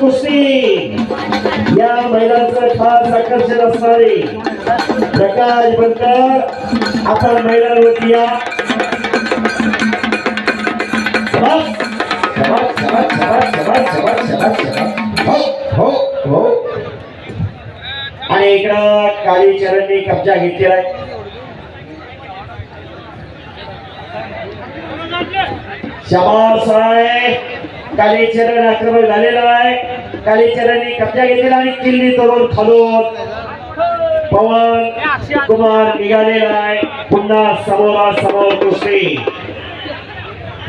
कुस्ती या महिलांचं खास आकर्षण असणारे प्रकाश बनकर आपण महिलांवरती या. आणि इकडं कालीचरणनी कब्जा घेतलेला आहे. शाबास साहेब. कालीचरण आक्रमण झालेलं आहे. कालीचरणनी कब्जा घेतलेला आणि किल्ली तोडून खालून पवन कुमार निघालेला आहे. पुन्हा समोरा समोर कुस्ती.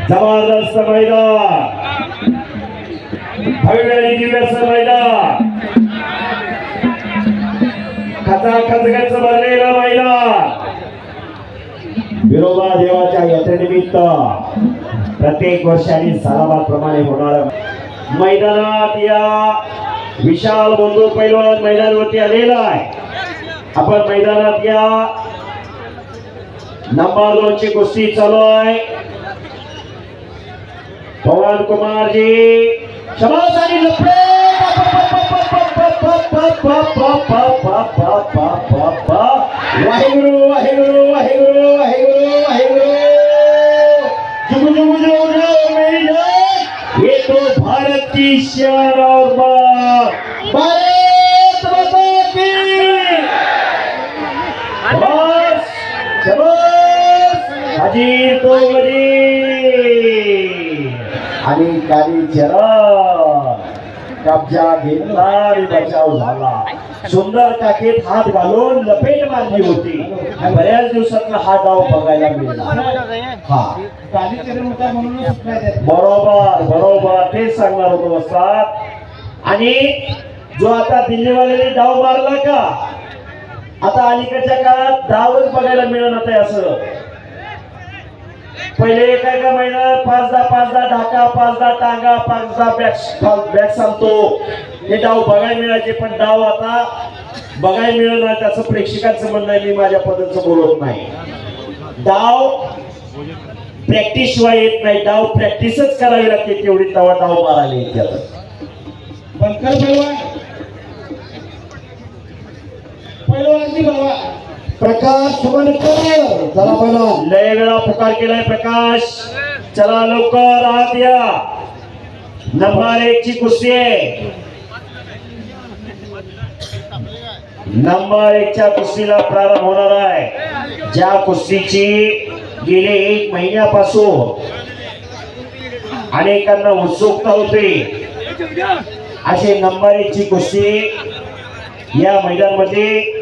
जबरदस्त मैदान. भव्य आणि दिव्याचं मैदान. खचा खचखच भरलेला मैदान. विरोबा देवाच्या यात्रेनिमित्त प्रत्येक वर्षाने सालाबादप्रमाणे होणार मैदानात या विशाल बंधू पैलवान मैदानावरती आलेला आहे. आपण मैदानात या नंबर दोन ची कुस्ती चालू आहे. पवन कुमारजी आणि लपडे अजीत तो आणि काही चरण कब्जा घेतला आणि बचाव झाला. सुंदर काकेत हात घालून लपेट मारली होती. बऱ्याच दिवसातला हा डाव बघायला मिळाला. हा. बरोबर बरोबर. तेच सांगणार होतो वस्तात आणि जो आता दिल्लीवाल्याने डाव मारला का? आता अलीकडच्या काळात डावच बघायला मिळत आहे असं. पहिले एका एका महिन्यात पाचदा पाचदा ढाका पाचदा टांगा पाचदा बॅक बॅग सांगतो. हे डाव बघायला मिळायचे पण डाव आता बघायला मिळणार त्याचं प्रेक्षकांचं म्हणणं आहे मी माझ्या पद्धतीचं बोलत नाही. डाव प्रॅक्टिस शिवाय येत नाही. डाव प्रॅक्टिसच करावी लागते तेवढी तवा डाव मारायला येते आता. बनकर प्रकाश सुमनकर चला पहिला लय वेळा पुकार केलाय प्रकाश चला लवकर आत या नंबर एक ची कुस्ती आहे नंबर एक च्या कुस्तीला प्रारंभ होणार आहे ज्या कुस्तीची गेले एक महिन्यापासून अनेकांना उत्सुकता होती। असे नंबर एक ची कुस्ती या मैदानामध्ये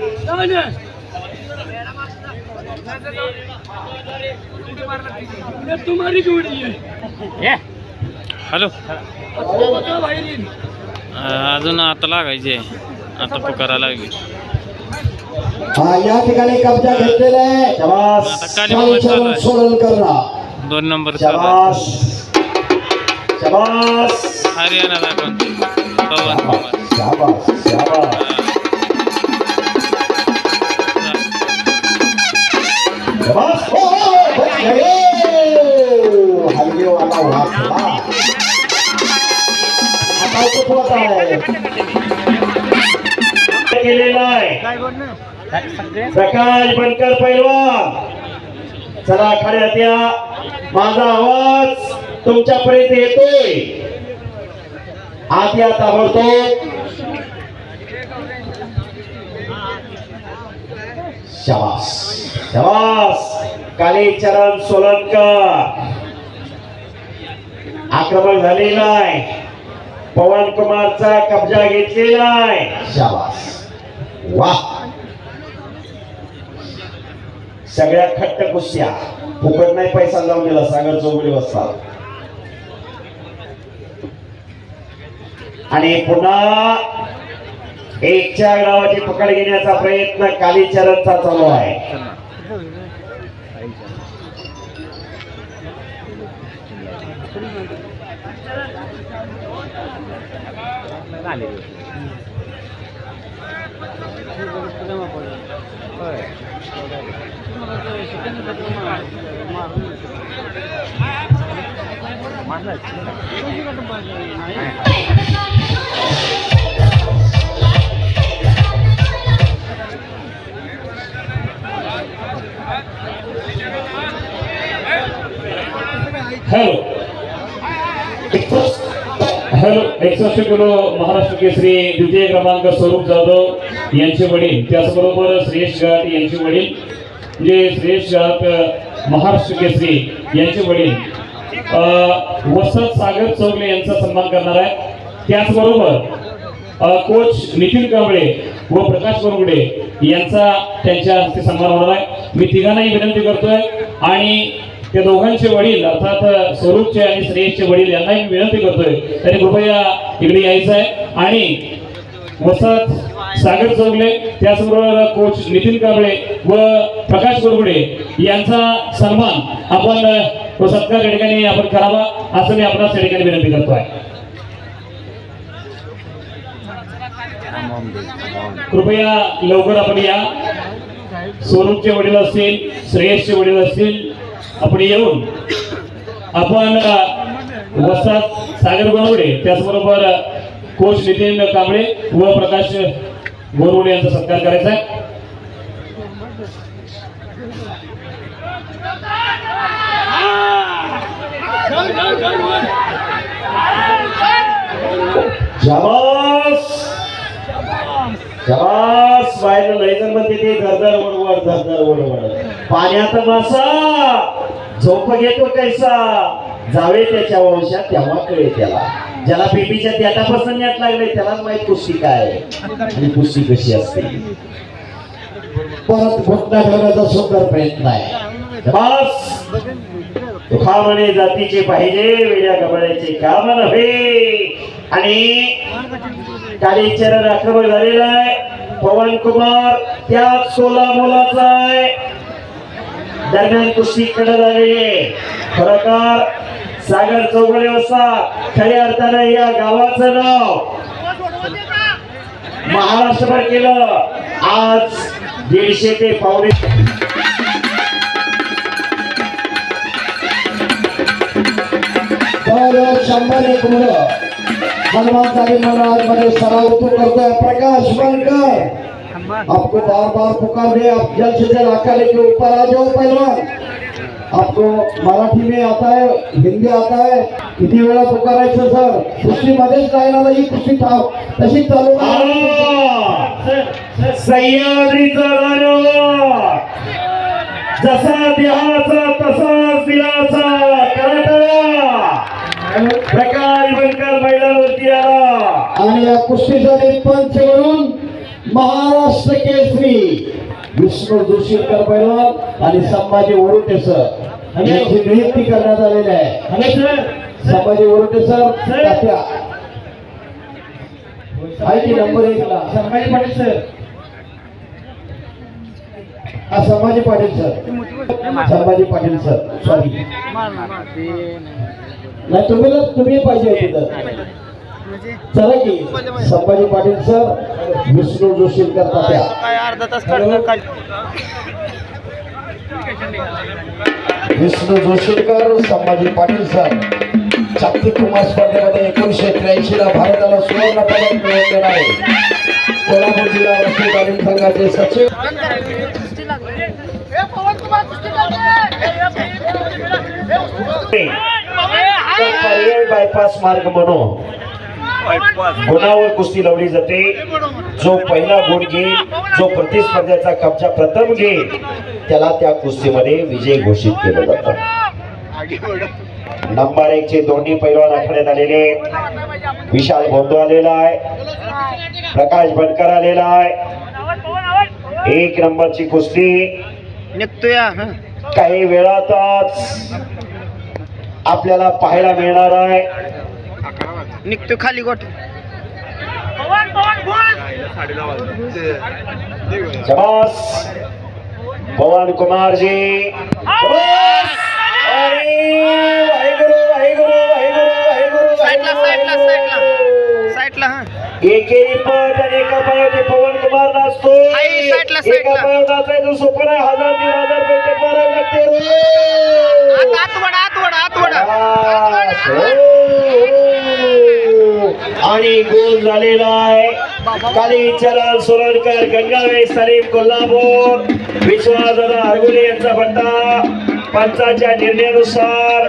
तुम्हारी जोड़ी है हॅलो अजून आता लागायचे आता पुकारा लागली. हा या ठिकाणी कब्जा घेतलेला आहे. सोडलकरला दोन नंबर हरियाणाला पण पवन कुमार. प्रकाश बनकर पैलवान. चला खड्यात या. माझा आवाज तुमच्यापर्यंत येतोय. आत या ताबडतोब. शवास शवास कालीचरण सोलंकर. आक्रमण झालेला आहे. पवन कुमारचा कब्जा घेतलेला आहे. शाबास. वा. सगळ्या खट्ट कुस्या फुकट नाही पैसा लावून दिला सागर चौकडी बसला. आणि पुन्हा एक चार गावाची पकड घेण्याचा प्रयत्न कालीचरणचा चालू आहे. आले हॅलो हॅलो एक्सष्ट महाराष्ट्र केसरी द्वितीय क्रमांक स्वरूप जाधव यांचे वडील त्याचबरोबर श्रेयश घाट यांचे वडील म्हणजे जे श्रेयश घाट महाराष्ट्र केसरी यांचे वडील. वसंत सागर चौगले यांचा सन्मान करणार आहे त्याचबरोबर कोच नितीन कांबळे व प्रकाश बरगुडे यांचा त्यांच्या हस्ते सन्मान होणार आहे. मी तिघांनाही विनंती करतोय आणि त्या दोघांचे वडील अर्थात स्वरूपचे आणि श्रेयसचे वडील यांनाही मी विनंती करतोय. त्यांनी कृपया इकडे यायचं आहे. आणि वसत सागर चौगले त्याचबरोबर कोच नितीन कांबळे व प्रकाश गोरगुडे यांचा सन्मान आपण व सत्कार या ठिकाणी आपण करावा असं मी आपणास या ठिकाणी विनंती करतो आहे कृपया लवकर आपण या. स्वरूपचे वडील असतील श्रेयसचे वडील असतील आपण येऊन आपण अ, सागर गोरवडे त्याचबरोबर कोच नितीन कांबळे व प्रकाश गोरवडे यांचा सत्कार करायचा आहे. शाबास! नाही तर लयजन म्हणते ते धरधर वडवड धरधर वडवड पाण्यात मासा झोप घेतो कैसा? जावे त्याच्या वंशात तेव्हा कळे त्याला. ज्याला बेबीच्या देटापासून यात लागले त्यालाच माहीत कुस्ती काय आणि कुस्ती कशी असते. परत घुटना ठेवण्याचा सुंदर प्रयत्न आहे. बस! तुखा म्हणे जातीचे पाहिजे वेड्या गबळ्याचे काम नव्हे. आणि कालीचरण आक्रमण झालेलं आहे. पवन कुमार त्या सोला मुलाचा आहे. दरम्यान कुस्ती कडे झालेली आहे. सागर चौगडे असा खऱ्या अर्थानं या गावाचं नाव महाराष्ट्रभर केलं. आज दीडशे ते पावणे शंभर एक मुलं. हनुमान तालीम महाराज सराव तो करतोय प्रकाश बनकर आपको बार बार पुकार रहे आप जल्द से जल्द अखाड़े के ऊपर आ जाओ पहलवान. आपको मराठी में आता है हिंदी आता है किती वेळा पुकारायचं सर कुस्ती मध्येच राहणार ही कुस्ती थांब। तशी चालू. सह्याद्रीचा राजा जसा देहाचा तसाच दिलाचा प्रकाश बनकर मैदानावरती आला. आणि या कुस्तीसाठी पंच म्हणून महाराष्ट्र केसरी विष्णू जोशीकर पैलवान आणि संभाजी ओरुटे सर यांची नियुक्ती करण्यात आलेली आहे. संभाजी ओरुटे सर तात्या. आहे की नंबर एक? ला संभाजी पाटील सर. हा Sambhaji Patil sir. Sambhaji Patil sir sorry नाही तुम्ही तुम्ही पाहिजे होते चला की संभाजी पाटील सर विष्णू जोशीकर तात्या विष्णू जोशीकर संभाजी पाटील सर. जागतिक कुमार स्पर्धेमध्ये एकोणीसशे त्र्याऐंशी ला भारताला सुवर्ण पदक मिळवून आहे कोल्हापूर जिल्हा राष्ट्रीय तालीम संघाचे सचिव. बायपास मार्ग म्हणून गुणावर कुस्ती लावली जाते. जो पहिला गुण घेईल जो प्रतिस्पर्ध्याचा कब्जा प्रथम घेईल त्याला त्या कुस्तीमध्ये विजय घोषित केलं जातं. नंबर एक चे दोन्ही पैलवान आखण्यात आलेले विशाल बोंदो आलेला आहे. प्रकाश बनकर आलेला आहे. एक नंबरची कुस्ती. निघतोय काही वेळातच आपल्याला पाहायला मिळणार आहे. निघतोय खाली गोट. शबास पवन कुमार जी हा. एकेरी आणि एका पवन कुमार नाचतो. एका पायावर नाचायचं सोपं नाही हजार दीड हजार मारायला लागते. आणि गोल झालेला आहे. कालीचरण सोलनकर गंगावे सलीम कोल्हापूर. विश्वासदा हरगुले यांचा बंडा पंचाच्या निर्णयानुसार